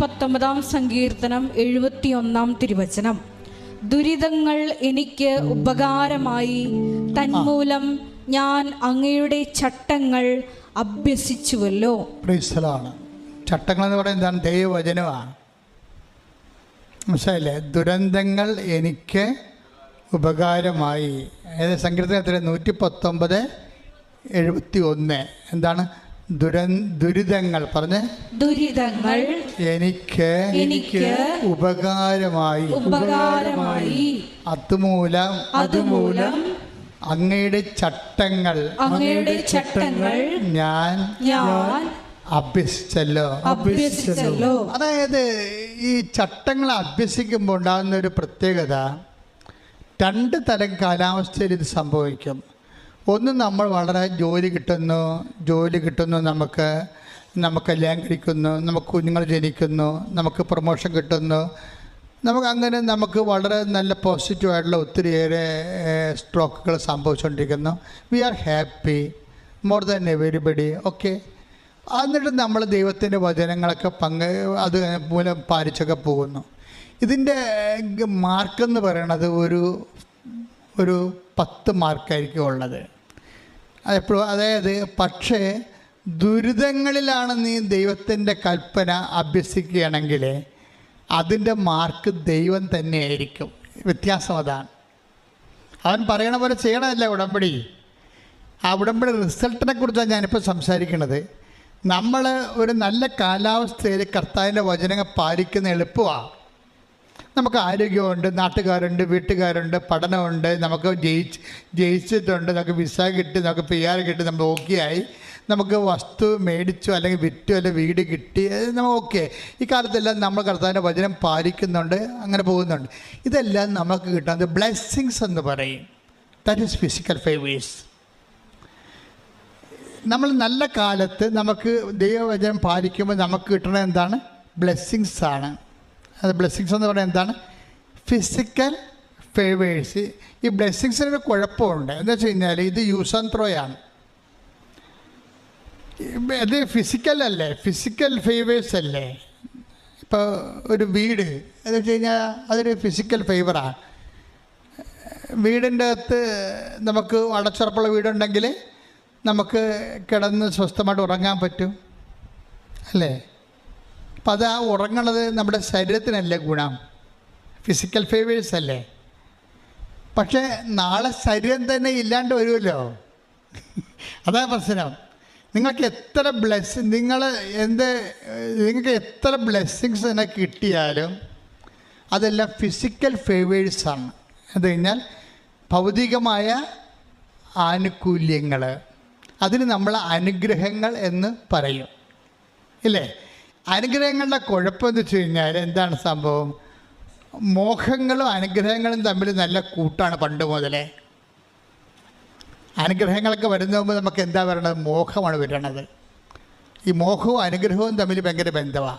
പത്തൊമ്പതാം സങ്കീർത്തനം എഴുപത്തിയൊന്നാം തിരുവചനം. ദുരിതങ്ങൾ എനിക്ക് ഉപകാരമായി തന്മൂലം ഞാൻ അങ്ങയുടെ ചട്ടങ്ങൾ അഭ്യസിച്ചുവല്ലോ. ചട്ടങ്ങൾ എന്ന് പറയുന്നത് ദൈവവചനമാണ്. മനസ്സിലായില്ലേ? ദുരന്തങ്ങൾ എനിക്ക് ഉപകാരമായി. അതായത് സങ്കീർത്തനത്തിൽ നൂറ്റി പത്തൊമ്പത് എഴുപത്തി ഒന്ന് എന്താണ്? ദുര ദുരിതങ്ങൾ. പറഞ്ഞ്. ദുരിതങ്ങൾ എനിക്ക് എനിക്ക് ഉപകാരമായി. ഉപകാരമായി. അതുമൂലം അതുമൂലം അങ്ങയുടെ ചട്ടങ്ങൾ. അങ്ങയുടെ ചട്ടങ്ങൾ ഞാൻ ഞാൻ അഭ്യസിച്ചല്ലോ. അഭ്യസിച്ചല്ലോ. അതായത് ഈ ചട്ടങ്ങൾ അഭ്യസിക്കുമ്പോൾ ഉണ്ടാകുന്ന ഒരു പ്രത്യേകത രണ്ട് തരം കാലാവസ്ഥയിൽ ഇത് സംഭവിക്കും. ഒന്ന് നമ്മൾ വളരെ ജോലി കിട്ടുന്നു ജോലി കിട്ടുന്നു നമുക്ക് നമുക്ക് കല്യാണം കഴിക്കുന്നു നമുക്ക് കുഞ്ഞുങ്ങൾ ജനിക്കുന്നു നമുക്ക് പ്രൊമോഷൻ കിട്ടുന്നു. നമുക്ക് അങ്ങനെ നമുക്ക് വളരെ നല്ല പോസിറ്റീവായിട്ടുള്ള ഒത്തിരിയേറെ സ്ട്രോക്കുകൾ സംഭവിച്ചുകൊണ്ടിരിക്കുന്നു. We are happy more than everybody okay എന്നിട്ട് നമ്മൾ ദൈവത്തിന്റെ വചനങ്ങളൊക്കെ പങ്ക് അത് മൂലം പാലിച്ചൊക്കെ പോകുന്നു. ഇതിന്റെ മാർക്കെന്ന് പറയണത് ഒരു ഒരു പത്ത് മാർക്കായിരിക്കും ഉള്ളത്. അതെപ്പോഴും അതായത് പക്ഷേ ദുരിതങ്ങളിലാണ് നീ ദൈവത്തിന്റെ കൽപ്പന അഭ്യസിക്കുകയാണെങ്കിൽ അതിന്റെ മാർക്ക് ദൈവം തന്നെയായിരിക്കും. വ്യത്യാസം അതാണ്. അവൻ പറയണ പോലെ ചെയ്യണമല്ല ഉടമ്പടി. ആ ഉടമ്പടി റിസൾട്ടിനെ കുറിച്ചാണ് ഞാനിപ്പോൾ സംസാരിക്കുന്നത്. നമ്മൾ ഒരു നല്ല കാലാവസ്ഥയിൽ കർത്താവിന്റെ വചനങ്ങൾ പാലിക്കുന്ന എളുപ്പമാണ് നമുക്ക് ആരോഗ്യമുണ്ട് നാട്ടുകാരുണ്ട് വീട്ടുകാരുണ്ട് പഠനമുണ്ട് നമുക്ക് ജയിച്ച് ജയിച്ചിട്ടുണ്ട് നമുക്ക് വിസ കിട്ടി നമുക്ക് പി ആർ കിട്ടി നമ്മൾ ഓക്കെ ആയി. നമുക്ക് വസ്തു മേടിച്ചു അല്ലെങ്കിൽ വിറ്റു അല്ലെങ്കിൽ വീട് കിട്ടി നമ്മൾ ഓക്കെ ഈ കാലത്തെല്ലാം നമ്മൾ കർത്താവിന്റെ വചനം പാലിക്കുന്നുണ്ട് അങ്ങനെ പോകുന്നുണ്ട്. ഇതെല്ലാം നമുക്ക് കിട്ടുന്നത് ബ്ലെസ്സിങ്സ് എന്ന് പറയും. ദാറ്റ് ഈസ് ഫിസിക്കൽ ഫേവേഴ്സ് നമ്മൾ നല്ല കാലത്ത് നമുക്ക് ദൈവവചനം പാലിക്കുമ്പോൾ നമുക്ക് കിട്ടുന്നത് എന്താണ്? ബ്ലെസ്സിങ്സ് ആണ്. അത് ബ്ലെസ്സിങ്സ് എന്ന് പറയുന്നത് എന്താണ്? ഫിസിക്കൽ ഫേവേഴ്സ് ഈ ബ്ലെസ്സിങ്സിനൊരു കുഴപ്പമുണ്ട്. എന്താ വെച്ച് കഴിഞ്ഞാൽ ഇത് യൂസ് ആൻഡ് ത്രോയാണ് അത് ഫിസിക്കൽ അല്ലേ? ഫിസിക്കൽ ഫേവേഴ്സ് അല്ലേ? ഇപ്പോൾ ഒരു വീട്. എന്ന് വെച്ച് കഴിഞ്ഞാൽ അതൊരു ഫിസിക്കൽ ഫേവറാണ് വീടിന്റെ അകത്ത് നമുക്ക് അടച്ചുറപ്പുള്ള വീടുണ്ടെങ്കിൽ നമുക്ക് കിടന്ന് സ്വസ്ഥമായിട്ട് ഉറങ്ങാൻ പറ്റും. അല്ലേ? അപ്പം അത് ആ ഉറങ്ങണത് നമ്മുടെ ശരീരത്തിനല്ലേ ഗുണം. ഫിസിക്കൽ ഫേവേഴ്സ് അല്ലേ? പക്ഷേ നാളെ ശരീരം തന്നെ ഇല്ലാണ്ട് വരുമല്ലോ. അതാ പ്രശ്നം. നിങ്ങൾക്ക് എത്ര ബ്ലെസ് നിങ്ങൾ എന്ത് നിങ്ങൾക്ക് എത്ര ബ്ലെസ്സിങ്സ് തന്നെ കിട്ടിയാലും അതെല്ലാം ഫിസിക്കൽ ഫേവേഴ്സാണ് അത് കഴിഞ്ഞാൽ ഭൗതികമായ ആനുകൂല്യങ്ങൾ അതിന് നമ്മൾ അനുഗ്രഹങ്ങൾ എന്ന് പറയും. ഇല്ലേ? അനുഗ്രഹങ്ങളുടെ കുഴപ്പം എന്ന് വെച്ച് കഴിഞ്ഞാൽ എന്താണ് സംഭവം? മോഹങ്ങളും അനുഗ്രഹങ്ങളും തമ്മിൽ നല്ല കൂട്ടാണ് പണ്ട് മുതലേ. അനുഗ്രഹങ്ങളൊക്കെ വരുന്ന മുമ്പ് നമുക്ക് എന്താ പറയണത്? മോഹമാണ് വരണത്. ഈ മോഹവും അനുഗ്രഹവും തമ്മിൽ ഭയങ്കര ബന്ധമാണ്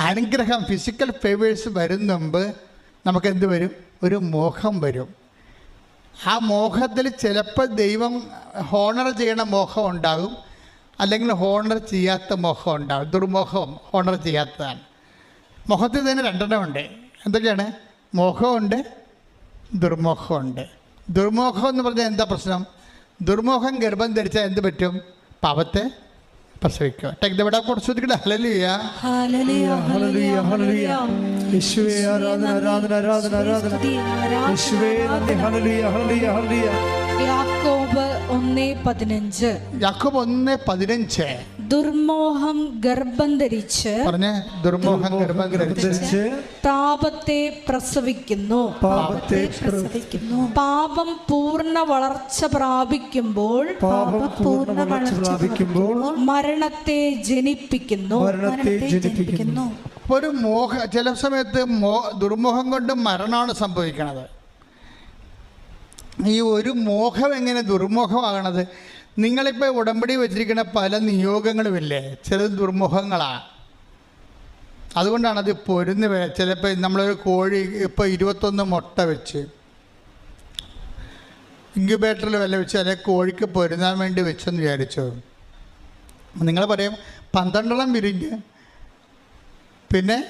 അനുഗ്രഹം ഫിസിക്കൽ ഫേവേഴ്സ് വരുന്ന മുമ്പ് നമുക്ക് എന്ത് വരും? ഒരു മോഹം വരും. ആ മോഹത്തിൽ ചിലപ്പോൾ ദൈവം ഹോണർ ചെയ്യണ മോഹം ഉണ്ടാകും. അല്ലെങ്കിൽ ഹോണർ ചെയ്യാത്ത മോഹം ഉണ്ടാകും. ദുർമോഹം ഹോണർ ചെയ്യാത്തതാണ്. മുഖത്തിൽ തന്നെ രണ്ടെണ്ണമുണ്ട് എന്തൊക്കെയാണ്? മോഹമുണ്ട് ദുർമോഹമുണ്ട്. ദുർമോഹം എന്ന് പറഞ്ഞാൽ എന്താ പ്രശ്നം? ദുർമോഹം ഗർഭം ധരിച്ചാൽ എന്ത് പറ്റും? പാപത്തെ പ്രസവിക്കുക. ടേക്ക് ദ വിടാ കൊടുത്തിട്ട് ഹലലിയ ഹല്ലേലൂയ, ഹല്ലേലൂയ, ഹല്ലേലൂയ. യേശുവേ ആരാധന ആരാധന ആരാധന ആരാധന. യേശുവേ നന്ദി. ഹല്ലേലൂയ ഹല്ലേലൂയ ഹല്ലേലൂയ. ഒന്നേ പതിനഞ്ച്. യാക്കോബ് ഒന്ന് പതിനഞ്ച്. ദുർമോഹം ഗർഭം ധരിച്ച് പറഞ്ഞ് ദുർമോഹം ഗർഭം ധരിച്ച് താപത്തെ പ്രസവിക്കുന്നു. പാപത്തെ പാപം പൂർണ വളർച്ച പ്രാപിക്കുമ്പോൾ പാപം പൂർണ വളർച്ച പ്രാപിക്കുമ്പോൾ മരണത്തെ ജനിപ്പിക്കുന്നു. മരണത്തെ ജനിപ്പിക്കുന്നു. ഒരു മോഹ ചില സമയത്ത് മോ ദുർമോഹം കൊണ്ട് മരണമാണ് സംഭവിക്കണത്. ഈ ഒരു മോഹം എങ്ങനെ ദുർമോഹമാകണത്? നിങ്ങളിപ്പോൾ ഉടമ്പടി വെച്ചിരിക്കുന്ന പല നിയോഗങ്ങളുമില്ലേ? ചിലത് ദുർമുഖങ്ങളാണ് അതുകൊണ്ടാണ് അത് പൊരുന്ന് ചിലപ്പോൾ നമ്മളൊരു കോഴി ഇപ്പോൾ ഇരുപത്തൊന്ന് മുട്ട വെച്ച് ഇൻക്യുബേറ്ററിൽ വല്ല വെച്ച് അല്ലെങ്കിൽ കോഴിക്ക് പൊരുന്നാൻ വേണ്ടി വെച്ചെന്ന് വിചാരിച്ചു. നിങ്ങൾ പറയും പന്ത്രണ്ടെണ്ണം വിരിഞ്ഞ്. പിന്നെ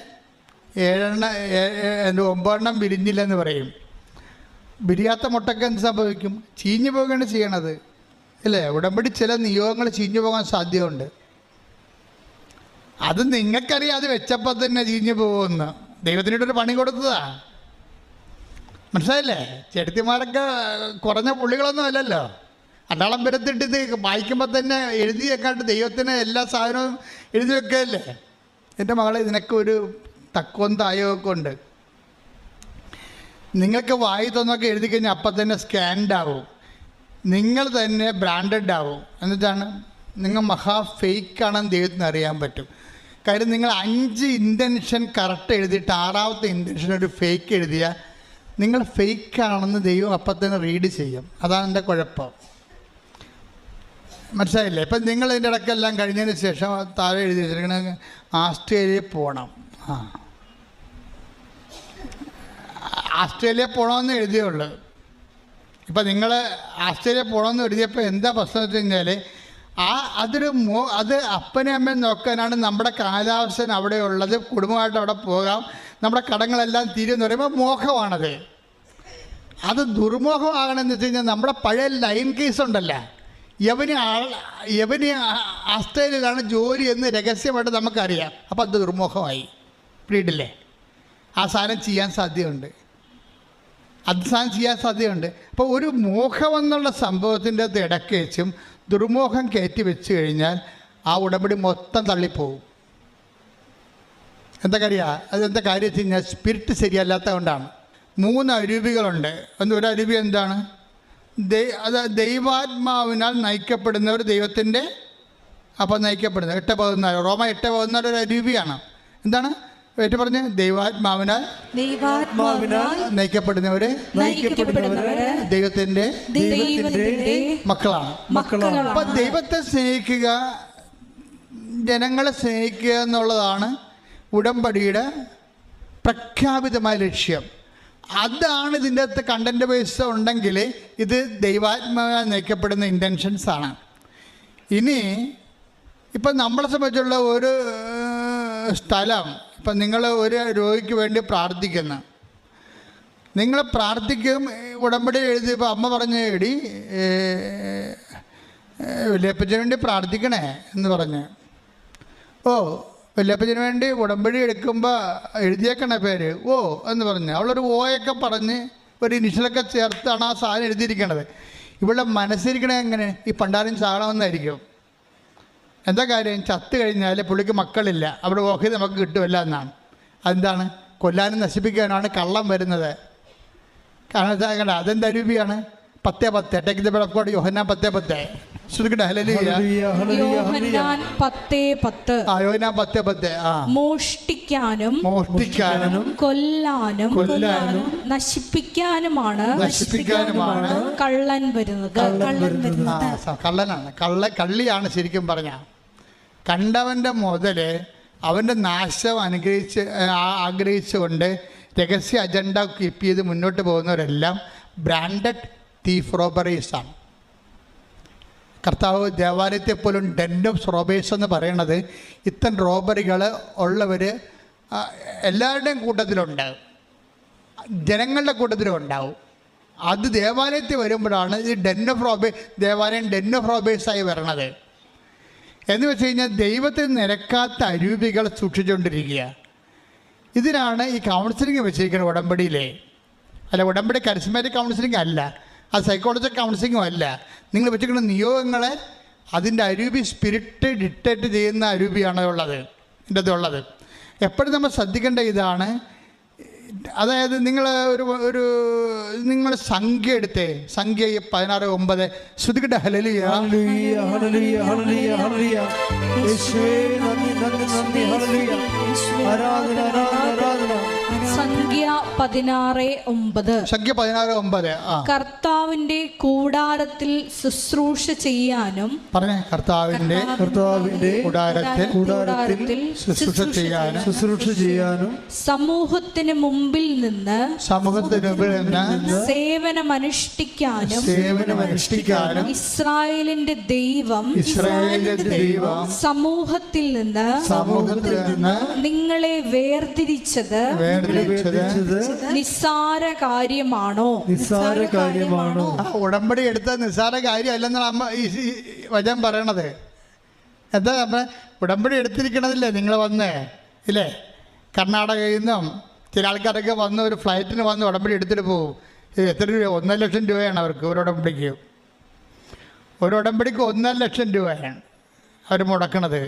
ഏഴെണ്ണ ഒമ്പതെണ്ണം വിരിഞ്ഞില്ലെന്ന് പറയും. വിരിയാത്ത മുട്ടയ്ക്ക് എന്ത് സംഭവിക്കും? ചീഞ്ഞു പോവുകയാണ് ചെയ്യണത്. അല്ലേ? ഉടമ്പടി ചില നിയോഗങ്ങൾ ചീഞ്ഞു പോകാൻ സാധ്യതയുണ്ട്. അത് നിങ്ങൾക്കറിയാം അത് വെച്ചപ്പോൾ തന്നെ ചീഞ്ഞു പോകുമെന്ന്. ദൈവത്തിനോടൊരു പണി കൊടുത്തതാ. മനസ്സിലായില്ലേ? ചെടുത്തിമാരൊക്കെ കുറഞ്ഞ പുള്ളികളൊന്നും അല്ലല്ലോ. അടാളം വരത്തിട്ട് ഇത് വായിക്കുമ്പോൾ തന്നെ എഴുതി വെക്കാണ്ട് ദൈവത്തിന് എല്ലാ സാധനവും എഴുതി വെക്കുകയല്ലേ? എന്റെ മകളെ ഇതിനൊക്കെ ഒരു തക്കവും തായവും ഒക്കെ ഉണ്ട്. നിങ്ങൾക്ക് വായി തന്നൊക്കെ എഴുതി കഴിഞ്ഞാൽ അപ്പം തന്നെ സ്കാൻഡ് ആവും. നിങ്ങൾ തന്നെ ബ്രാൻഡഡ് ആവും. എന്നിട്ടാണ് നിങ്ങൾ മഹാ ഫേക്ക് ആണെന്ന് ദൈവത്തിന് അറിയാൻ പറ്റും. കാര്യം നിങ്ങൾ അഞ്ച് ഇന്റൻഷൻ കറക്റ്റ് എഴുതിയിട്ട് ആറാമത്തെ ഇന്റൻഷൻ ഒരു ഫേക്ക് എഴുതിയാൽ നിങ്ങൾ ഫേക്ക് ആണെന്ന് ദൈവം അപ്പം തന്നെ റീഡ് ചെയ്യും. അതാണ് എന്റെ കുഴപ്പം. മനസ്സിലായില്ലേ? ഇപ്പം നിങ്ങൾ ഇതിന്റെ ഇടയ്ക്കെല്ലാം കഴിഞ്ഞതിന് ശേഷം താഴെ എഴുതി വെച്ചിരിക്കണ ആസ്ട്രേലിയയിൽ പോകണം ആ. ആസ്ട്രേലിയ പോകണമെന്ന് എഴുതിയുള്ളൂ ഇപ്പം നിങ്ങൾ ആസ്ട്രേലിയ പോകണമെന്ന് എഴുതിയപ്പോൾ എന്താ പ്രശ്നം വെച്ച് കഴിഞ്ഞാൽ ആ അതൊരു മോ അത് അപ്പനെ അമ്മയും നോക്കാനാണ് നമ്മുടെ കാലാവസ്ഥ അവിടെ ഉള്ളത്. കുടുംബമായിട്ട് അവിടെ പോകാം. നമ്മുടെ കടങ്ങളെല്ലാം തീരുമെന്ന് പറയുമ്പോൾ മോഹമാണത്. അത് ദുർമോഹമാകണമെന്ന് വെച്ച് കഴിഞ്ഞാൽ നമ്മുടെ പഴയ ലൈൻ കേസ് ഉണ്ടല്ലോ. യവന് യവന് ആസ്ട്രേലിയയിലാണ് ജോലി എന്ന് രഹസ്യമായിട്ട് നമുക്കറിയാം. അപ്പോൾ അത് ദുർമോഹമായി. പിടിയിട്ടില്ലേ? ആ സാധനം ചെയ്യാൻ സാധ്യതയുണ്ട്. സാധനം ചെയ്യാൻ സാധ്യതയുണ്ട്. അപ്പോൾ ഒരു മോഹം എന്നുള്ള സംഭവത്തിന്റെ ഇടയ്ക്ക് ദുർമോഹം കയറ്റി വെച്ച് കഴിഞ്ഞാൽ ആ ഉടമ്പടി മൊത്തം തള്ളിപ്പോവും. എന്താ കാര്യ? അതെന്താ കാര്യം വെച്ച് കഴിഞ്ഞാൽ സ്പിരിറ്റ് ശരിയല്ലാത്തത് കൊണ്ടാണ്. മൂന്ന് അരൂപികളുണ്ട് ഒന്ന് ഒരു അരൂപി എന്താണ്? ദൈ അത് ദൈവാത്മാവിനാൽ നയിക്കപ്പെടുന്നവർ ദൈവത്തിന്റെ അപ്പം നയിക്കപ്പെടുന്നത് എട്ട് പതിനാല്. റോമ എട്ട് പതിനാല് ഒരു അരൂപിയാണ് എന്താണ്? ഏറ്റു പറഞ്ഞ് ദൈവാത്മാവിനാൽ ദൈവാത്മാവിനാൽ നയിക്കപ്പെടുന്നവരെ നയിക്കപ്പെടുന്നവര് ദൈവത്തിന്റെ ദൈവത്തിന്റെ മക്കളാണ്. മക്കളാണ്. അപ്പൊ ദൈവത്തെ സ്നേഹിക്കുക ജനങ്ങളെ സ്നേഹിക്കുക എന്നുള്ളതാണ് ഉടമ്പടിയുടെ പ്രഖ്യാപിതമായ ലക്ഷ്യം. അതാണ് ഇതിന്റെ അകത്ത് കണ്ടന്റ് ബേസ് ഉണ്ടെങ്കിൽ ഇത് ദൈവാത്മാവാൽ നയിക്കപ്പെടുന്ന ഇന്റൻഷൻസ് ആണ്. ഇനി ഇപ്പം നമ്മളെ സംബന്ധിച്ചുള്ള ഒരു സ്ഥലം ഇപ്പം നിങ്ങൾ ഒരു രോഗിക്ക് വേണ്ടി പ്രാർത്ഥിക്കുന്നു. നിങ്ങൾ പ്രാർത്ഥിക്കും ഉടമ്പടി എഴുതിയപ്പോൾ അമ്മ പറഞ്ഞു എടി വല്യപ്പച്ചന് വേണ്ടി പ്രാർത്ഥിക്കണേ എന്ന് പറഞ്ഞ്. ഓ വല്യപ്പച്ചന് വേണ്ടി ഉടമ്പടി എടുക്കുമ്പോൾ എഴുതിയേക്കണ പേര്. ഓ എന്ന് പറഞ്ഞ്. അവളൊരു ഓയൊക്കെ പറഞ്ഞ് ഒരു ഇനിഷ്യലൊക്കെ ചേർത്താണ് ആ സാധനം എഴുതിയിരിക്കണത്. ഇവിടെ മനസ്സിരിക്കണേ എങ്ങനെ? ഈ പണ്ടാരം ചാകണമെന്നായിരിക്കും. എന്താ കാര്യം? ചത്ത് കഴിഞ്ഞാൽ പുള്ളിക്ക് മക്കളില്ല. അവിടെ ഓഹരി നമുക്ക് കിട്ടുമല്ല എന്നാണ്. അതെന്താണ്? കൊല്ലാനും നശിപ്പിക്കാനാണ് കള്ളം വരുന്നത്. കാരണം എന്താ അതെന്താ രൂപിയാണ്? പത്തേ പത്ത്. ടേക്ക് ദ യോഹന്നാൻ പത്തേ പത്ത്. മോഷ്ടിക്കാനും മോഷ്ടിക്കാനും കൊല്ലാനും കൊല്ലാനും നശിപ്പിക്കാനുമാണ്. നശിപ്പിക്കാനുമാണ് കള്ളൻ വരുന്നത്. കള്ളൻ സ- കള്ളനാണ്. കള്ള കള്ളിയാണ് ശരിക്കും പറഞ്ഞ. കണ്ടവന്റെ മുതൽ അവന്റെ നാശം അനുഗ്രഹിച്ച് ആഗ്രഹിച്ചുകൊണ്ട് രഹസ്യ അജണ്ട കീപ്പ് ചെയ്ത് മുന്നോട്ട് പോകുന്നവരെല്ലാം ബ്രാൻഡഡ് തീഫ് റോബറീസാണ് കർത്താവ് ദേവാലയത്തെ പോലും ഡെൻ ഓഫ് റോബേഴ്സ് എന്ന് പറയണത് ഇത്തരം റോബറികൾ ഉള്ളവർ എല്ലാവരുടെയും കൂട്ടത്തിലുണ്ട്. ജനങ്ങളുടെ കൂട്ടത്തിലും ഉണ്ടാവും അത് ദേവാലയത്തിൽ വരുമ്പോഴാണ് ഈ ഡെൻ ഓഫ് റോബേ ദേവാലയം ഡെൻ ഓഫ് റോബേഴ്സായി വരണത്. എന്ന് വെച്ച് കഴിഞ്ഞാൽ ദൈവത്തിൽ നിരക്കാത്ത അരൂപികൾ സൂക്ഷിച്ചുകൊണ്ടിരിക്കുക. ഇതിനാണ് ഈ കൗൺസിലിംഗ് വെച്ചിരിക്കുന്നത് ഉടമ്പടിയിലെ. അല്ല ഉടമ്പടി കരിസ്മാറ്റിക് കൗൺസിലിംഗ് അല്ല. അത് സൈക്കോളജി കൗൺസിലിങ്ങും അല്ല. നിങ്ങൾ വെച്ചിരിക്കുന്ന നിയോഗങ്ങളെ അതിന്റെ അരൂപി സ്പിരിറ്റ് ഡിക്റ്റേറ്റ് ചെയ്യുന്ന അരൂപിയാണ് ഉള്ളത്. എന്റെ ഉള്ളത്. എപ്പോഴും നമ്മൾ ശ്രദ്ധിക്കേണ്ട ഇതാണ്. അതായത് നിങ്ങൾ ഒരു ഒരു നിങ്ങൾ സംഖ്യ എടുത്തേ. സംഖ്യ പതിനാറ് ഒമ്പത്. ശ്രുതികട്ടെ ഹലലിയ ആരാധന ഹല്ലേലൂയ, പതിനാറ് ഒമ്പത്. സംഖ്യ പതിനാറ് ഒമ്പത് കർത്താവിന്റെ കൂടാരത്തിൽ ശുശ്രൂഷ ചെയ്യാനും പറഞ്ഞേ കർത്താവിന്റെ കർത്താവിന്റെ കൂടാരത്തിൽ കൂടാരത്തിൽ ശുശ്രൂഷ ചെയ്യാനും ശുശ്രൂഷ ചെയ്യാനും സമൂഹത്തിന് മുമ്പിൽ നിന്ന് സമൂഹത്തിന് മുമ്പിൽ നിന്ന് സേവനമനുഷ്ഠിക്കാനും സേവനമനുഷ്ഠിക്കാനും ഇസ്രായേലിന്റെ ദൈവം ഇസ്രായേലിന്റെ ദൈവം സമൂഹത്തിൽ നിന്ന് സമൂഹത്തിൽ നിന്ന് നിങ്ങളെ വേർതിരിച്ചത് വേർതിരിച്ചത് നിസ്സാര കാര്യമാണോ നിസ്സാര കാര്യമാണോ ആ ഉടമ്പടി എടുത്ത നിസ്സാര കാര്യമല്ലെന്നാണ് അമ്മ ഈ വചം വചനം പറയണത്. എന്താ നമ്മൾ ഉടമ്പടി എടുത്തിരിക്കണതില്ലേ നിങ്ങൾ വന്നേ? ഇല്ലേ? കർണാടകയിൽ നിന്നും ചില ആൾക്കാരൊക്കെ വന്ന് ഒരു ഫ്ലൈറ്റിന് വന്ന് ഉടമ്പടി എടുത്തിട്ട് പോകും ഇത് എത്ര രൂപ? ഒന്നര ലക്ഷം രൂപയാണ് അവർക്ക് ഒരു ഉടമ്പടിക്ക്. ഒരു ഉടമ്പടിക്ക് ഒന്നര ലക്ഷം രൂപയാണ് അവർ മുടക്കണത്.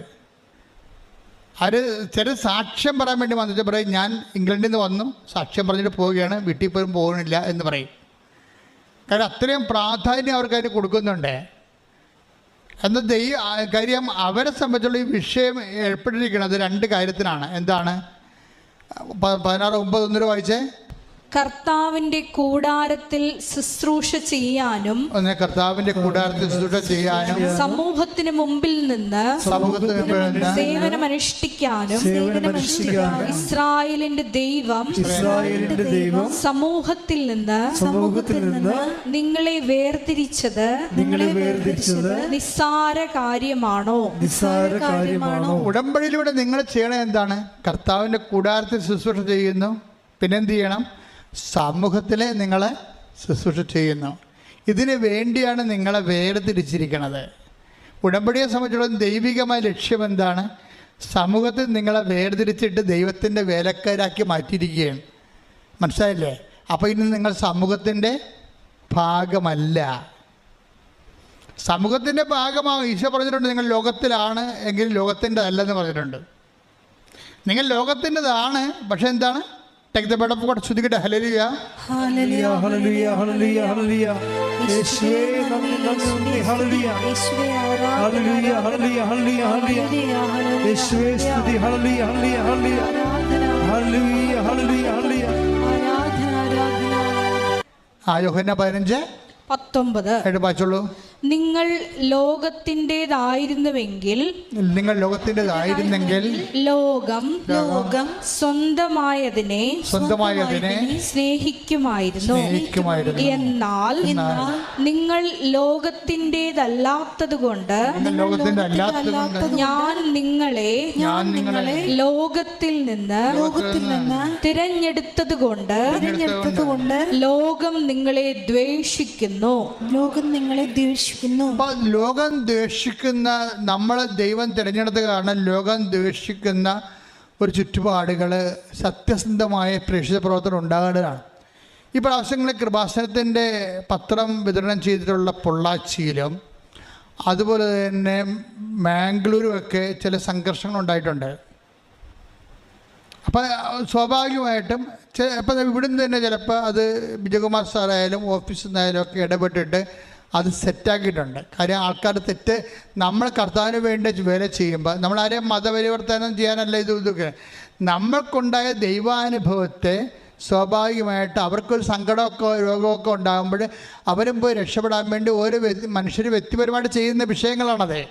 അവർ ചില സാക്ഷ്യം പറയാൻ വേണ്ടി വന്നിട്ട് പറയും ഞാൻ ഇംഗ്ലണ്ടിൽ നിന്ന് വന്നു. സാക്ഷ്യം പറഞ്ഞിട്ട് പോവുകയാണ്. വീട്ടിൽ പോലും പോകുന്നില്ല എന്ന് പറയും. കാരണം അത്രയും പ്രാധാന്യം അവർക്ക് അതിന് കൊടുക്കുന്നുണ്ട്. എന്നാൽ ദൈവ കാര്യം അവരെ സംബന്ധിച്ചുള്ള ഈ വിഷയം ഏർപ്പെട്ടിരിക്കുന്നത് രണ്ട് കാര്യത്തിനാണ്. എന്താണ്? പതിനാറ് ഒമ്പത് ഒന്നര വായിച്ചേ? കർത്താവിന്റെ കൂടാരത്തിൽ ശുശ്രൂഷ ചെയ്യാനും കർത്താവിന്റെ കൂടാരത്തിൽ ശുശ്രൂഷ ചെയ്യാനും സമൂഹത്തിന് മുമ്പിൽ നിന്ന് സേവനമനുഷ്ഠിക്കാനും ഇസ്രായേലിന്റെ ദൈവം ഇസ്രായേലിന്റെ ദൈവം സമൂഹത്തിൽ നിന്ന് സമൂഹത്തിൽ നിന്ന് നിങ്ങളെ വേർതിരിച്ചത് നിങ്ങളെ വേർതിരിച്ചത് നിസ്സാര കാര്യമാണോ? നിസ്സാര കാര്യമാണോ? ഉടമ്പടിയിലൂടെ നിങ്ങൾ ചെയ്യണത് എന്താണ്? കർത്താവിന്റെ കൂടാരത്തിൽ ശുശ്രൂഷ ചെയ്യുന്നു. പിന്നെന്ത് ചെയ്യണം? സമൂഹത്തിലെ നിങ്ങളെ ശുശ്രൂഷ ചെയ്യുന്നു. ഇതിനു വേണ്ടിയാണ് നിങ്ങളെ വേർതിരിച്ചിരിക്കുന്നത്. ഉടമ്പടിയെ സംബന്ധിച്ചിടത്തോളം ദൈവികമായ ലക്ഷ്യം എന്താണ്? സമൂഹത്തിൽ നിങ്ങളെ വേർതിരിച്ചിട്ട് ദൈവത്തിന്റെ വേലക്കാരാക്കി മാറ്റിയിരിക്കുകയാണ്. മനസ്സിലായില്ലേ? അപ്പോൾ ഇനി നിങ്ങൾ സമൂഹത്തിന്റെ ഭാഗമല്ല. സമൂഹത്തിന്റെ ഭാഗമാകും ഈശോ പറഞ്ഞിട്ടുണ്ട് നിങ്ങൾ ലോകത്തിലാണ് എങ്കിൽ ലോകത്തിന്റെ അല്ലെന്ന് പറഞ്ഞിട്ടുണ്ട്. നിങ്ങൾ ലോകത്തിന്റെതാണ് പക്ഷെ എന്താണ്? Take the bed of God ശ്രുതിക്കട്ടെ ഹലരിയ ഹല്ലേലൂയ ഹല്ലേലൂയ ഹല്ലേലൂയ ഹല്ലേലൂയ. യേശുവേ നന്ദി നന്ദി ഹല്ലേലൂയ. Hallelujah hallelujah hallelujah hallelujah. യേശുവേ സ്തുതി ഹല്ലേലൂയ ഹല്ലേലൂയ ഹല്ലേലൂയ. ഹല്ലേലൂയ ഹല്ലേലൂയ ഹല്ലേലൂയ. ആ യോഹന്ന പതിനഞ്ച്. പത്തൊമ്പത്. ആയിട്ട് വായിച്ചോളൂ. നിങ്ങൾ ലോകത്തിന്റെതായിരുന്നുവെങ്കിൽ നിങ്ങൾ ലോകത്തിന്റെതായിരുന്നെങ്കിൽ ലോകം ലോകം സ്വന്തമായതിനെ സ്വന്തമായതിനെ സ്നേഹിക്കുമായിരുന്നു. സ്നേഹിക്കുമായിരുന്നു. എന്നാൽ നിങ്ങൾ ലോകത്തിന്റെതല്ലാത്തത് കൊണ്ട് ഞാൻ നിങ്ങളെ ഞാൻ നിങ്ങളെ ലോകത്തിൽ നിന്ന് ലോകത്തിൽ നിന്ന് തിരഞ്ഞെടുത്തത് കൊണ്ട് തിരഞ്ഞെടുത്തതുകൊണ്ട് ലോകം നിങ്ങളെ ദ്വേഷിക്കുന്നു. ലോകം നിങ്ങളെ ദ്വേഷിക്കുന്നു. അപ്പൊ ലോകം ദ്വേഷിക്കുന്ന നമ്മളെ ദൈവം തിരഞ്ഞെടുത്ത കാരണം ലോകം ദ്വേഷിക്കുന്ന ഒരു ചുറ്റുപാടുകൾ സത്യസന്ധമായ പ്രേക്ഷിത പ്രവർത്തനം ഉണ്ടാകേണ്ടതാണ്. ഈ പ്രാവശ്യങ്ങളിൽ കൃപാസനത്തിന്റെ പത്രം വിതരണം ചെയ്തിട്ടുള്ള പൊള്ളാച്ചിയിലും അതുപോലെ തന്നെ മാംഗ്ലൂരുമൊക്കെ ചില സംഘർഷങ്ങൾ ഉണ്ടായിട്ടുണ്ട്. അപ്പം സ്വാഭാവികമായിട്ടും അപ്പം ഇവിടുന്ന് തന്നെ ചിലപ്പോൾ അത് വിജയകുമാർ സാറായാലും ഓഫീസിൽ നിന്നായാലും ഒക്കെ ഇടപെട്ടിട്ട് അത് സെറ്റാക്കിയിട്ടുണ്ട്. കാര്യം ആൾക്കാർ തെറ്റ് നമ്മൾ കർത്താവിന് വേണ്ടി വേല ചെയ്യുമ്പോൾ നമ്മൾ ആരെയും മതപരിവർത്തനം ചെയ്യാനല്ല ഇത് ഇതൊക്കെ. നമ്മൾക്കുണ്ടായ ദൈവാനുഭവത്തെ സ്വാഭാവികമായിട്ട് അവർക്കൊരു സങ്കടമൊക്കെ രോഗമൊക്കെ ഉണ്ടാകുമ്പോൾ അവരും പോയി രക്ഷപ്പെടാൻ വേണ്ടി ഓരോ മനുഷ്യർ വ്യക്തിപരമായിട്ട് ചെയ്യുന്ന വിഷയങ്ങളാണത്.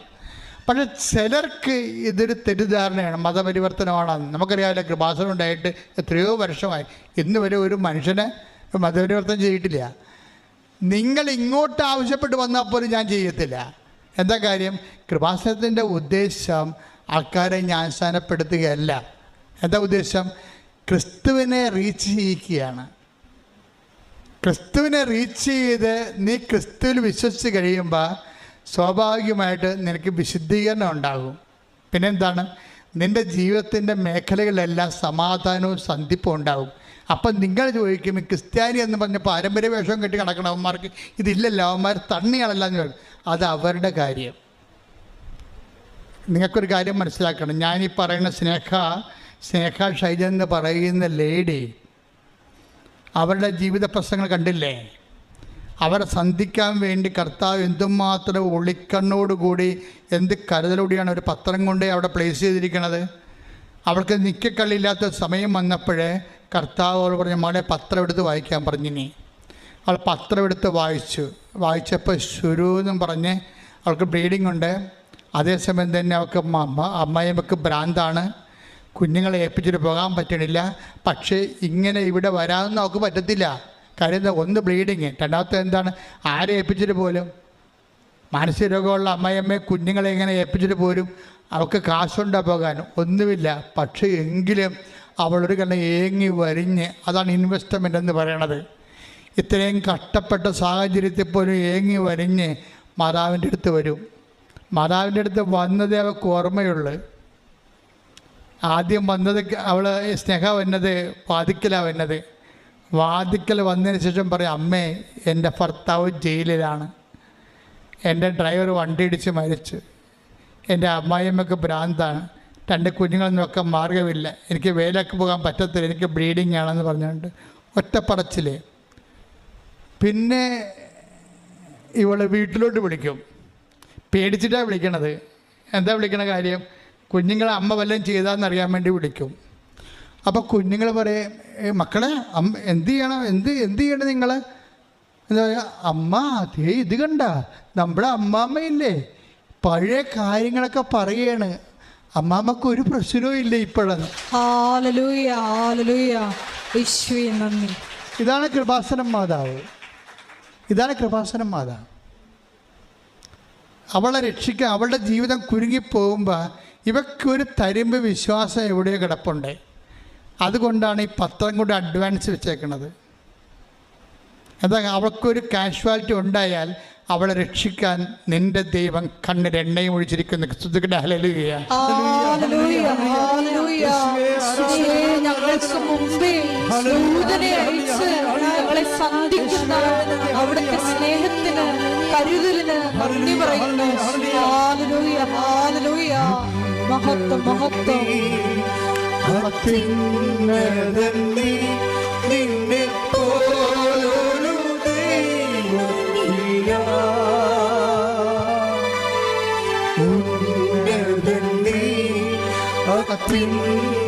പക്ഷെ ചിലർക്ക് ഇതൊരു തെറ്റിദ്ധാരണയാണ് മതപരിവർത്തനമാണെന്ന്. നമുക്കറിയാമല്ലോ കൃപാസനം ഉണ്ടായിട്ട് എത്രയോ വർഷമായി. ഇന്നുവരെ ഒരു മനുഷ്യനെ മതപരിവർത്തനം ചെയ്തിട്ടില്ല. നിങ്ങൾ ഇങ്ങോട്ട് ആവശ്യപ്പെട്ട് വന്നാൽ പോലും ഞാൻ ചെയ്യത്തില്ല. എന്താ കാര്യം? കൃപാസനത്തിന്റെ ഉദ്ദേശം ആൾക്കാരെ ഞാൻ സ്ഥാനപ്പെടുത്തുകയല്ല എന്താ ഉദ്ദേശം? ക്രിസ്തുവിനെ റീച്ച് ചെയ്യിക്കുകയാണ്. ക്രിസ്തുവിനെ റീച്ച് ചെയ്ത് നീ ക്രിസ്തുവിൽ വിശ്വസിച്ച് കഴിയുമ്പോൾ സ്വാഭാവികമായിട്ട് നിനക്ക് വിശുദ്ധീകരണം ഉണ്ടാകും. പിന്നെന്താണ്? നിന്റെ ജീവിതത്തിന്റെ മേഖലകളിലെല്ലാം സമാധാനവും സന്ധിപ്പും ഉണ്ടാകും. അപ്പം നിങ്ങൾ ചോദിക്കും ക്രിസ്ത്യാനി എന്ന് പറഞ്ഞ പാരമ്പര്യ വേഷം കെട്ടി കിടക്കണം അവന്മാർക്ക് ഇതില്ലല്ലോ അവന്മാർ തണ്ണിയാളല്ല എന്ന് പറയും അത് അവരുടെ കാര്യം. നിങ്ങൾക്കൊരു കാര്യം മനസ്സിലാക്കണം. ഞാനീ പറയുന്ന സ്നേഹ സ്നേഹ ഷൈജ എന്ന് പറയുന്ന ലേഡി അവരുടെ ജീവിത പ്രശ്നങ്ങൾ കണ്ടില്ലേ? അവരെ സന്ധിക്കാൻ വേണ്ടി കർത്താവ് എന്തുമാത്രം ഒളിക്കണ്ണോടുകൂടി എന്ത് കരുതലോടിയാണ് ഒരു പത്രം കൊണ്ടേ അവിടെ പ്ലേസ് ചെയ്തിരിക്കുന്നത് അവൾക്ക് നിൽക്കക്കള്ളില്ലാത്ത സമയം വന്നപ്പോഴേ കർത്താവ് അവൾ പറഞ്ഞു മോളെ പത്രം എടുത്ത് വായിക്കാൻ പറഞ്ഞിനി അവൾ പത്രം എടുത്ത് വായിച്ചു. വായിച്ചപ്പോൾ ശുരു എന്നും പറഞ്ഞ് അവൾക്ക് ബ്ലീഡിംഗ് ഉണ്ട്. അതേസമയം തന്നെ അവൾക്ക് അമ്മ അമ്മ അമ്മയമ്മക്ക് ഭ്രാന്താണ്. കുഞ്ഞുങ്ങളെ ഏൽപ്പിച്ചിട്ട് പോകാൻ പറ്റണില്ല. പക്ഷേ ഇങ്ങനെ ഇവിടെ വരാമെന്ന് അവൾക്ക് പറ്റത്തില്ല. കാര്യം ഒന്ന് ബ്ലീഡിങ് രണ്ടാമത്തെ എന്താണ്? ആരെ ഏൽപ്പിച്ചിട്ട് പോലും? മാനസിക രോഗമുള്ള അമ്മയമ്മയെ കുഞ്ഞുങ്ങളെ ഇങ്ങനെ ഏൽപ്പിച്ചിട്ട് പോരും അവൾക്ക് കാശുണ്ടാ പോകാൻ ഒന്നുമില്ല. പക്ഷേ എങ്കിലും അവളൊരു കണ്ണ് ഏങ്ങി വരിഞ്ഞ് അതാണ് ഇൻവെസ്റ്റ്മെന്റ് എന്ന് പറയണത്. ഇത്രയും കഷ്ടപ്പെട്ട സാഹചര്യത്തിൽ പോലും ഏങ്ങി വരിഞ്ഞ് മാതാവിന്റെ അടുത്ത് വരും. മാതാവിന്റെ അടുത്ത് വന്നതേ അവൾക്ക് ഓർമ്മയുള്ളു. ആദ്യം വന്നത് അവൾ സ്നേഹ വന്നത് വാതിക്കലാണ് വന്നത്. വാതിക്കൽ വന്നതിന് ശേഷം പറയും അമ്മേ എന്റെ ഭർത്താവ് ജയിലിലാണ്. എന്റെ ഡ്രൈവർ വണ്ടി ഇടിച്ച് മരിച്ചു. എന്റെ അമ്മായിയമ്മക്ക് ഭ്രാന്താണ്. രണ്ട് കുഞ്ഞുങ്ങളൊക്കെ മാർഗമില്ല എനിക്ക് വേലക്ക് പോകാൻ പറ്റത്തില്ല. എനിക്ക് ബ്ലീഡിങ് ആണെന്ന് പറഞ്ഞുകൊണ്ട് ഒറ്റപ്പടച്ചിൽ പിന്നെ ഇവൾ വീട്ടിലോട്ട് വിളിക്കും. പേടിച്ചിട്ടാണ് വിളിക്കണത്. എന്താ വിളിക്കണ കാര്യം? കുഞ്ഞുങ്ങളെ അമ്മ വല്ലതും ചെയ്താന്നറിയാൻ വേണ്ടി വിളിക്കും. അപ്പോൾ കുഞ്ഞുങ്ങൾ പറയും മക്കളെ അമ്മ എന്ത് ചെയ്യണം? എന്ത് എന്ത് ചെയ്യണം നിങ്ങൾ എന്താ പറയുക അമ്മ ദേ ഇത് കണ്ട. നമ്മുടെ അമ്മാമ്മയില്ലേ. പഴയ കാര്യങ്ങളൊക്കെ പറയാണ്. അമ്മാമ്മക്ക് ഒരു പ്രശ്നവും ഇല്ല ഇപ്പോഴത്. ഇതാണ് കൃപാസനം മാതാവ്. ഇതാണ് കൃപാസനം മാതാവ്. അവളെ രക്ഷിക്കാൻ അവളുടെ ജീവിതം കുരുങ്ങിപ്പോകുമ്പോൾ ഇവയ്ക്കൊരു തരുമ്പ് വിശ്വാസം എവിടെയോ കിടപ്പുണ്ട്. അതുകൊണ്ടാണ് ഈ പത്രം കൂടെ അഡ്വാൻസ് വെച്ചേക്കുന്നത് എന്താ അവൾക്കൊരു കാഷ്വാലിറ്റി ഉണ്ടായാൽ അവളെ രക്ഷിക്കാൻ നിന്റെ ദൈവം കണ്ണിൽ എണ്ണയും ഒഴിച്ചിരിക്കുന്നു. ഞങ്ങൾക്ക് മുമ്പേ അയച്ച് ഞങ്ങളെ സന്ധിക്കുന്ന അവിടുത്തെ സ്നേഹത്തിന് കരുതലിന് നന്ദി പറയുന്നു. ഹാലലൂയ ഹാലലൂയ മഹത്വം മഹത്വം. അത്യുന്നതന്നി നിന്നെ പോലൊരു queen.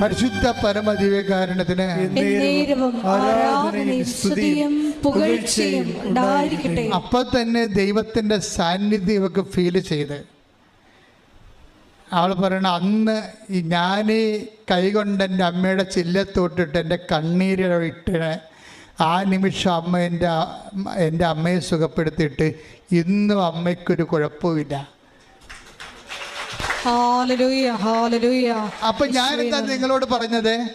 പരിശുദ്ധ പരമദിവ്യകാരണത്തിന് അപ്പൊ തന്നെ ദൈവത്തിന്റെ സാന്നിധ്യം ഇവക്ക് ഫീൽ ചെയ്ത്. അവൾ പറയണ അന്ന് ഈ ഞാൻ കൈകൊണ്ട് എന്റെ അമ്മയുടെ ചില്ലത്തോട്ടിട്ട് എന്റെ കണ്ണീരിട്ട് ആ നിമിഷം അമ്മ എന്റെ എന്റെ അമ്മയെ സുഖപ്പെടുത്തിയിട്ട് ഇന്നും അമ്മയ്ക്കൊരു കുഴപ്പമില്ല അപ്പം ഞാനെന്താ നിങ്ങളോട് പറഞ്ഞത്?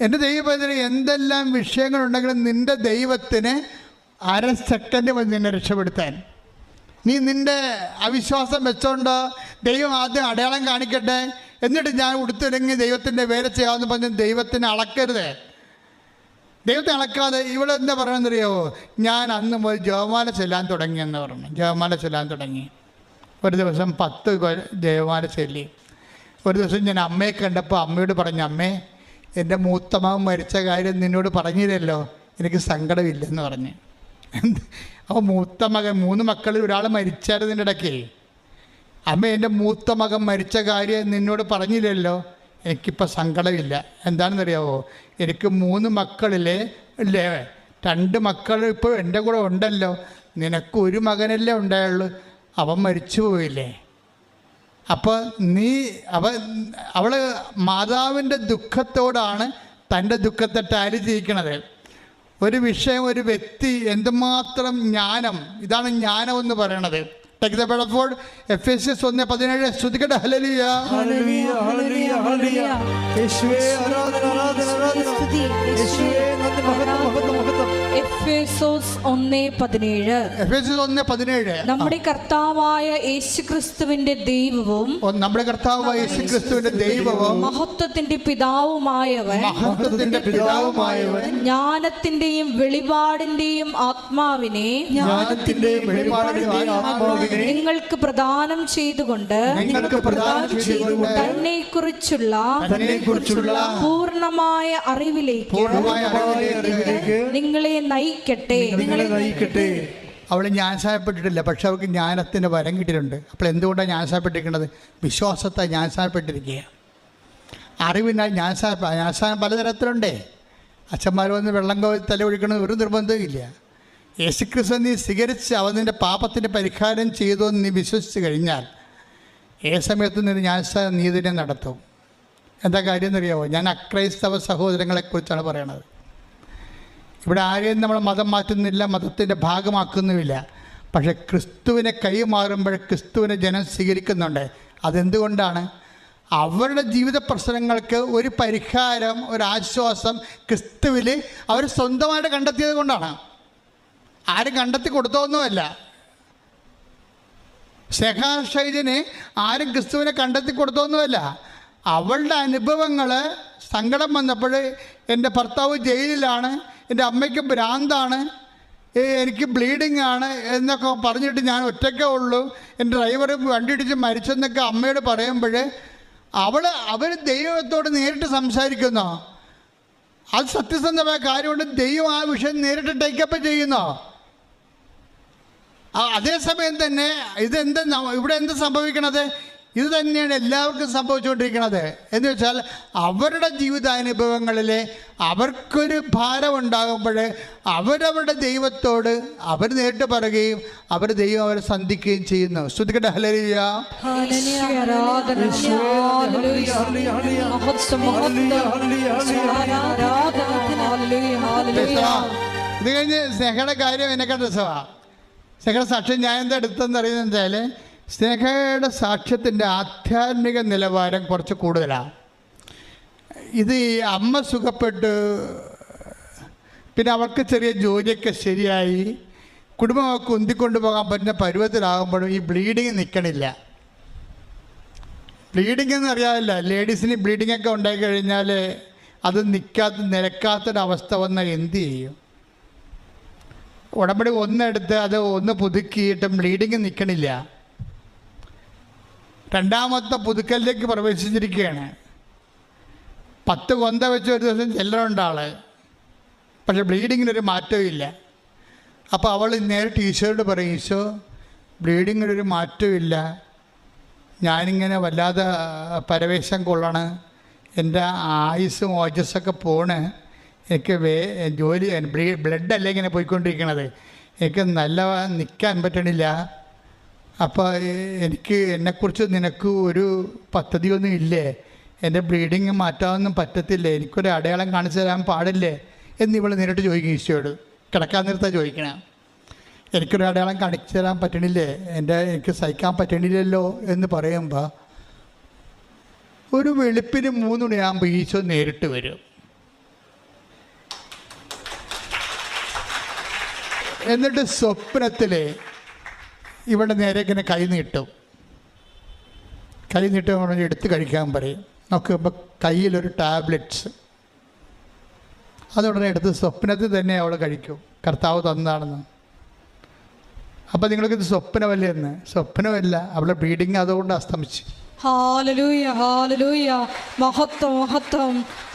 എന്റെ ദൈവത്തിന് എന്തെല്ലാം വിഷയങ്ങൾ ഉണ്ടെങ്കിലും നിന്റെ ദൈവത്തിന് അര സെക്കൻഡ് മതി നിന്നെ രക്ഷപ്പെടുത്താൻ. നീ നിന്റെ അവിശ്വാസം വെച്ചോണ്ട് ദൈവം ആദ്യം അടയാളം കാണിക്കട്ടെ. എന്നിട്ട് ഞാൻ ഉടുത്തിറങ്ങി ദൈവത്തിന്റെ വേല ചെയ്യാമെന്ന് പറഞ്ഞ് ദൈവത്തിനെ അളക്കരുത്. ദൈവത്തെ അളക്കാതെ ഇവിടെ എന്താ പറയണമെന്നറിയാവോ ഞാൻ അന്ന് മുതൽ ജോമാല ചെല്ലാൻ തുടങ്ങി എന്ന് പറഞ്ഞു. ജോമാല ചെല്ലാൻ തുടങ്ങി. ഒരു ദിവസം പത്ത് കൊ- ചൊല്ലി ഒരു ദിവസം ഞാൻ അമ്മയെ കണ്ടപ്പോൾ അമ്മയോട് പറഞ്ഞു അമ്മേ എന്റെ മൂത്ത മകൻ മരിച്ച കാര്യം നിന്നോട് പറഞ്ഞില്ലല്ലോ എനിക്ക് സങ്കടമില്ലെന്ന് പറഞ്ഞ്. അപ്പോൾ മൂത്ത മകൻ മൂന്ന് മക്കളിൽ ഒരാൾ മരിച്ചായിരുന്നതിന്റെ ഇടയ്ക്ക്. അമ്മ എന്റെ മൂത്ത മകൻ മരിച്ച കാര്യം നിന്നോട് പറഞ്ഞില്ലല്ലോ എനിക്കിപ്പോൾ സങ്കടമില്ല. എന്താണെന്നറിയാവോ? എനിക്ക് മൂന്ന് മക്കളിലെ ഇല്ലേ രണ്ട് മക്കൾ ഇപ്പോൾ എന്റെ കൂടെ ഉണ്ടല്ലോ. നിനക്ക് ഒരു മകനല്ലേ ഉണ്ടായുള്ളൂ. അവൻ മരിച്ചു പോയില്ലേ? അപ്പോൾ നീ അവ അവൾ മാതാവിന്റെ ദുഃഖത്തോടാണ് തന്റെ ദുഃഖത്തെ ടാലി ചെയ്യിക്കണത്. ഒരു വിഷയം ഒരു വ്യക്തി എന്തുമാത്രം ജ്ഞാനം ഇതാണ് ജ്ഞാനം എന്ന് പറയണത്. Take the Bedford F S S ഒന്ന് പതിനേഴ് ശ്രുതിക്കട്ടെ ഹലലിയ ഹല്ലേലൂയ ഹല്ലേലൂയ ഹല്ലേലൂയ. യേശുവേ ആരാധന ആരാധന ആരാധന. നമ്മുടെ കർത്താവായ യേശുക്രിസ്തുവിന്റെ ദൈവവും നമ്മുടെ കർത്താവായ യേശുക്രിസ്തുവിന്റെ ദൈവവും മഹത്വത്തിന്റെ പിതാവുമായവൻ മഹത്വത്തിന്റെ പിതാവുമായവൻ ജ്ഞാനത്തിന്റെയും വെളിപാടിന്റെയും ആത്മാവിനെ ജ്ഞാനത്തിന്റെയും വെളിപാടിന്റെയും ആത്മാവിനെ നിങ്ങൾക്ക് പ്രദാനം ചെയ്തുകൊണ്ട് നിങ്ങൾക്ക് പ്രദാനം ചെയ്തുകൊണ്ട് തന്നെ കുറിച്ചുള്ള തന്നെക്കുറിച്ചുള്ള പൂർണമായ അറിവിലേക്ക് പൂർണമായ അറിവിലേക്ക് നിങ്ങളെ നയിക്കട്ടെ. നിങ്ങളെ നയിക്കട്ടെ. അവൾ ഞാൻസായപ്പെട്ടിട്ടില്ല. പക്ഷെ അവൾക്ക് ജ്ഞാനത്തിന്റെ വരം കിട്ടിയിട്ടുണ്ട് അപ്പോൾ എന്തുകൊണ്ടാണ് ജ്ഞാനസായപ്പെട്ടിരിക്കുന്നത് വിശ്വാസത്തെ ജ്ഞാനസായപ്പെട്ടിരിക്കുക ഞാൻ ഞാൻ ജ്ഞാനസായം പലതരത്തിലുണ്ടേ. അച്ഛന്മാർ വന്ന് വെള്ളം കോരി തല ഒഴിക്കണമെന്ന് ഒരു നിർബന്ധമില്ല യേശുക്രിസ്തു നീ സ്വീകരിച്ച് അവൻ നിന്റെ പാപത്തിന്റെ പരിഹാരം ചെയ്തു എന്ന് നീ വിശ്വസിച്ച് കഴിഞ്ഞാൽ ഏത് സമയത്ത് നിന്ന് ഞാൻ നീതിനെ നടത്തും. എന്താ കാര്യം എന്നറിയാമോ ഞാൻ അക്രൈസ്തവ സഹോദരങ്ങളെക്കുറിച്ചാണ് പറയണത്. ഇവിടെ ആരെയും നമ്മൾ മതം മാറ്റുന്നില്ല മതത്തിന്റെ ഭാഗമാക്കുന്നുമില്ല. പക്ഷെ ക്രിസ്തുവിനെ കൈമാറുമ്പോൾ ക്രിസ്തുവിനെ ജനം സ്വീകരിക്കുന്നുണ്ട്. അതെന്തുകൊണ്ടാണ്? അവരുടെ ജീവിത പ്രശ്നങ്ങൾക്ക് ഒരു പരിഹാരം ഒരു ആശ്വാസം ക്രിസ്തുവിൽ അവർ സ്വന്തമായിട്ട് കണ്ടെത്തിയത് കൊണ്ടാണ്. ആരും കണ്ടെത്തി കൊടുത്തതൊന്നുമല്ല. ശേഖാശൈലിന് ആരും ക്രിസ്തുവിനെ കണ്ടെത്തി കൊടുത്തൊന്നുമല്ല അവളുടെ അനുഭവങ്ങൾ സങ്കടം വന്നപ്പോൾ എന്റെ ഭർത്താവ് ജയിലിലാണ്. എന്റെ അമ്മയ്ക്ക് ഭ്രാന്താണ് എനിക്ക് ബ്ലീഡിങ് ആണ് എന്നൊക്കെ പറഞ്ഞിട്ട് ഞാൻ ഒറ്റയ്ക്കേ ഉള്ളൂ. എന്റെ ഡ്രൈവർ വണ്ടി ഇടിച്ച് മരിച്ചെന്നൊക്കെ അമ്മയോട് പറയുമ്പോൾ അവൾ അവർ ദൈവത്തോട് നേരിട്ട് സംസാരിക്കുന്നോ. അത് സത്യസന്ധമായ കാര്യമുണ്ട്. ദൈവം ആ വിഷയം നേരിട്ട് ടേക്കപ്പ് ചെയ്യുന്നോ. അതേസമയം തന്നെ ഇതെന്ത് ഇവിടെ എന്ത് സംഭവിക്കണത്? ഇത് തന്നെയാണ് എല്ലാവർക്കും സംഭവിച്ചുകൊണ്ടിരിക്കുന്നത് എന്ന് വെച്ചാൽ അവരുടെ ജീവിതാനുഭവങ്ങളിൽ അവർക്കൊരു ഭാരം ഉണ്ടാകുമ്പോൾ അവരവരുടെ ദൈവത്തോട് അവർ നേരിട്ട് പറയുകയും അവർ ദൈവം അവരെ സന്ധിക്കുകയും ചെയ്യുന്നു. ശ്രുതിക്കട്ടെ ഹലരിയ ആരാധന ഹല്ലേലൂയ. മഹത്വം, മഹത്വം. ആരാധന ഹല്ലേലൂയ, ഹല്ലേലൂയ. ഇത് കഴിഞ്ഞ് സ്നേഹയുടെ കാര്യം എന്നെ കണ്ട സഭ സ്നേഹയുടെ സാക്ഷ്യം ഞാൻ എന്താ എടുത്തെന്ന് അറിയുന്നത് വെച്ചാൽ സ്നേഹയുടെ സാക്ഷ്യത്തിന്റെ ആധ്യാത്മിക നിലവാരം കുറച്ച് കൂടുതലാണ് ഇത് അമ്മ സുഖപ്പെട്ട് പിന്നെ അവൾക്ക് ചെറിയ ജോലിയൊക്കെ ശരിയായി കുടുംബമൊക്കെ ഉന്തിക്കൊണ്ടു പോകാൻ പറ്റുന്ന പരുവത്തിലാകുമ്പോഴും ഈ ബ്ലീഡിങ് നിൽക്കണില്ല ബ്ലീഡിംഗ് എന്ന് അറിയാമല്ല ലേഡീസിന് ബ്ലീഡിംഗ് ഒക്കെ ഉണ്ടായി കഴിഞ്ഞാൽ അത് നിൽക്കാത്ത നിരക്കാത്തൊരവസ്ഥ വന്നാൽ എന്ത് ചെയ്യും? ഉടമ്പടി ഒന്നെടുത്ത് അത് ഒന്ന് പുതുക്കിയിട്ടും ബ്ലീഡിങ് നിൽക്കണില്ല രണ്ടാമത്തെ പുതുക്കലിലേക്ക് പ്രവേശിച്ചിരിക്കുകയാണ്. പത്ത് കൊന്ത വെച്ച് ഒരു ദിവസം ചെല്ലറുണ്ട് ആൾ. പക്ഷെ ബ്ലീഡിങ്ങിനൊരു മാറ്റവും ഇല്ല. അപ്പോൾ അവൾ നേരെ ഈശോയോട് പറയും ഈശോ ബ്ലീഡിങ്ങിനൊരു മാറ്റവും ഇല്ല. ഞാനിങ്ങനെ വല്ലാതെ പരവേശം കൊള്ളണ്. എന്റെ ആയുസ്സും ഓജസ്സൊക്കെ പോണ്. എനിക്ക് വേ ജോലി ബ്ലഡ് അല്ല ഇങ്ങനെ പോയിക്കൊണ്ടിരിക്കണത്. എനിക്ക് നല്ല നിൽക്കാൻ പറ്റണില്ല. അപ്പോൾ എനിക്ക് എന്നെക്കുറിച്ച് നിനക്ക് ഒരു പദ്ധതിയൊന്നും ഇല്ലേ? എന്റെ ബ്ലീഡിങ് മാറ്റാനൊന്നും പറ്റത്തില്ലേ? എനിക്കൊരു അടയാളം കാണിച്ചു തരാൻ പാടില്ലേ? എന്നിവൾ നേരിട്ട് ചോദിക്കും ഈശോയോട്. കിടക്കാൻ നിർത്താൻ ചോദിക്കണം. എനിക്കൊരു അടയാളം കാണിച്ചു തരാൻ പറ്റണില്ലേ? എന്റെ എനിക്ക് സഹിക്കാൻ പറ്റണില്ലല്ലോ എന്ന് പറയുമ്പോൾ ഒരു വെളുപ്പിന് മൂന്ന് മണിയാകുമ്പോൾ ഈശോ നേരിട്ട് വരും. എന്നിട്ട് സ്വപ്നത്തിൽ ഇവിടെ നേരെ ഇങ്ങനെ കൈ നീട്ടും. കൈ നീട്ടും പറഞ്ഞ് എടുത്ത് കഴിക്കാൻ പറയും. നോക്കുമ്പോൾ കയ്യിലൊരു ടാബ്ലറ്റ്സ്. അതുടനെ എടുത്ത് സ്വപ്നത്തിൽ തന്നെ അവൾ കഴിക്കും. കർത്താവ് തന്നതാണെന്ന്. അപ്പം നിങ്ങൾക്കിത് സ്വപ്നമല്ലേ എന്ന്? സ്വപ്നമല്ല. അവളെ ബ്ലീഡിങ് അതുകൊണ്ട് അസ്തമിച്ചു.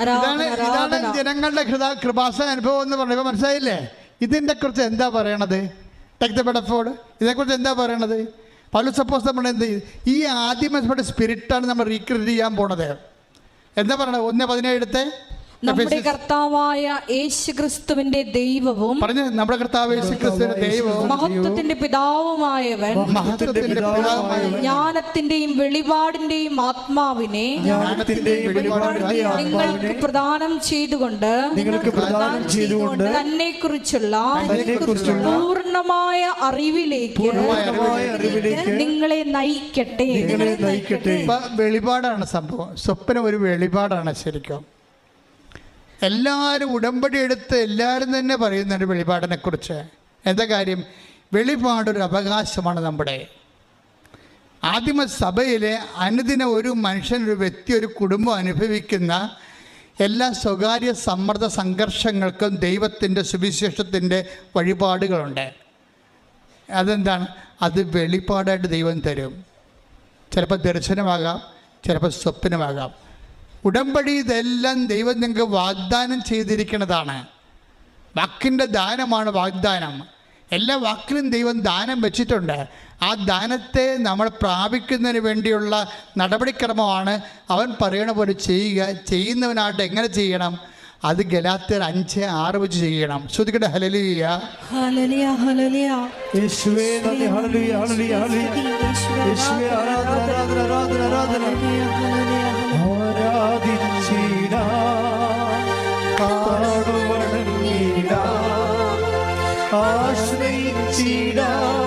ഇതാണ് ഇതാണ് ജനങ്ങളുടെ കൃപാസന കൃപാസ അനുഭവം എന്ന് പറയുമ്പോൾ മനസ്സിലായില്ലേ? ഇതിന്റെ കുറിച്ച് എന്താ പറയണത്? ടെക് ദ ബെഡഫോർഡ് ഇതേക്കുറിച്ച് എന്താ പറയണത്? പല സപ്പോസ് നമ്മൾ എന്ത്? ഈ ആദ്യം സ്പിരിറ്റാണ് നമ്മൾ റീക്രിയേറ്റ് ചെയ്യാൻ പോണത്. എന്താ പറയണത്? ഒന്ന് പതിനേഴത്തെ നമ്മുടെ കർത്താവായ യേശു ക്രിസ്തുവിന്റെ ദൈവവും പറഞ്ഞു നമ്മുടെ കർത്താവ് യേശു ക്രിസ്തുവിന്റെ ദൈവവും മഹത്വത്തിന്റെ പിതാവുമായവൻ മഹത്വത്തിന്റെ പിതാവായ ജ്ഞാനത്തിന്റെയും വെളിപാടിന്റെയും ആത്മാവിനെ ജ്ഞാനത്തിന്റെയും വെളിപാടിന്റെയും ആത്മാവിനെ നിങ്ങൾക്ക് പ്രദാനം ചെയ്തുകൊണ്ട് നിങ്ങൾക്ക് പ്രദാനം ചെയ്തുകൊണ്ട് തന്നെ കുറിച്ചുള്ള തന്നെക്കുറിച്ചുള്ള പൂർണമായ അറിവിലേക്ക് പൂർണമായ അറിവിലേക്ക് നിങ്ങളെ നയിക്കട്ടെ. നിങ്ങളെ നയിക്കട്ടെ. ഇപ്പൊ വെളിപാടാണ് സംഭവം. സ്വപ്നം ഒരു വെളിപാടാണ് ശരിക്കും. എല്ലാവരും ഉടമ്പടി എടുത്ത് എല്ലാവരും തന്നെ പറയുന്നുണ്ട് വെളിപാടിനെ കുറിച്ച് എന്താ കാര്യം? വെളിപാടൊരു അവകാശമാണ് നമ്മുടെ. ആദിമ സഭയിലെ അനുദിന ഒരു മനുഷ്യൻ ഒരു വ്യക്തി ഒരു കുടുംബം അനുഭവിക്കുന്ന എല്ലാ സ്വകാര്യ സമ്മർദ്ദ സംഘർഷങ്ങൾക്കും ദൈവത്തിന്റെ സുവിശേഷത്തിന്റെ വഴിപാടുകളുണ്ട്. അതെന്താണ്? അത് വെളിപാടായിട്ട് ദൈവം തരും. ചിലപ്പോൾ ദർശനമാകാം ചിലപ്പോൾ സ്വപ്നമാകാം. ഉടമ്പടി ഇതെല്ലാം ദൈവം നിങ്ങൾക്ക് വാഗ്ദാനം ചെയ്തിരിക്കുന്നതാണ്. വാക്കിന്റെ ദാനമാണ് വാഗ്ദാനം. എല്ലാ വാക്കിലും ദൈവം ദാനം വെച്ചിട്ടുണ്ട്. ആ ദാനത്തെ നമ്മൾ പ്രാപിക്കുന്നതിന് വേണ്ടിയുള്ള നടപടിക്രമമാണ് അവൻ പറയണ പോലെ ചെയ്യുക ചെയ്യുന്നവനായിട്ട് എങ്ങനെ ചെയ്യണം? അത് ഗലാത്തർ അഞ്ച് ആറ് വെച്ച് ചെയ്യണം. ശ്രുതിക്കട്ടെ ഹലലിയ ഹല്ലേലൂയ. ആശ്രയിച്ചിടാ.